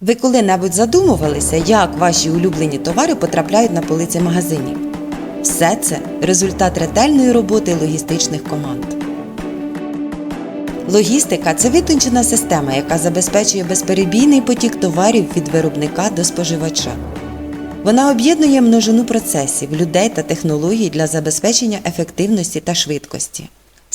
Ви коли-небудь задумувалися, як ваші улюблені товари потрапляють на полиці магазинів? Все це результат ретельної роботи логістичних команд. Логістика це витончена система, яка забезпечує безперебійний потік товарів від виробника до споживача. Вона об'єднує множину процесів, людей та технологій для забезпечення ефективності та швидкості.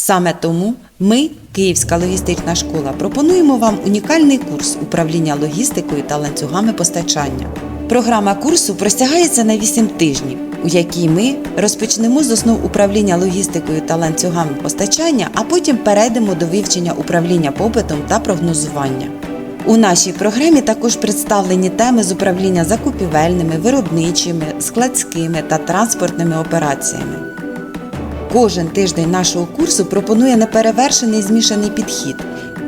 Саме тому ми, Київська логістична школа, пропонуємо вам унікальний курс управління логістикою та ланцюгами постачання. Програма курсу простягається на 8 тижнів, у якій ми розпочнемо з основ управління логістикою та ланцюгами постачання, а потім перейдемо до вивчення управління попитом та прогнозування. У нашій програмі також представлені теми з управління закупівельними, виробничими, складськими та транспортними операціями. Кожен тиждень нашого курсу пропонує неперевершений змішаний підхід,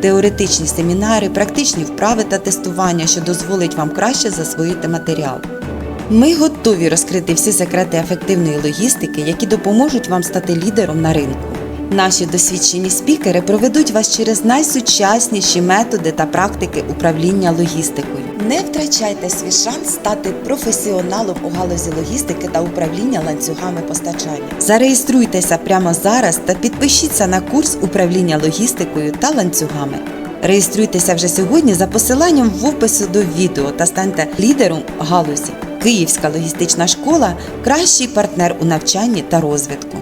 теоретичні семінари, практичні вправи та тестування, що дозволить вам краще засвоїти матеріал. Ми готові розкрити всі секрети ефективної логістики, які допоможуть вам стати лідером на ринку. Наші досвідчені спікери проведуть вас через найсучасніші методи та практики управління логістикою. Не втрачайте свій шанс стати професіоналом у галузі логістики та управління ланцюгами постачання. Зареєструйтеся прямо зараз та підпишіться на курс управління логістикою та ланцюгами. Реєструйтеся вже сьогодні за посиланням в опису до відео та станьте лідером галузі. Київська логістична школа кращий партнер у навчанні та розвитку.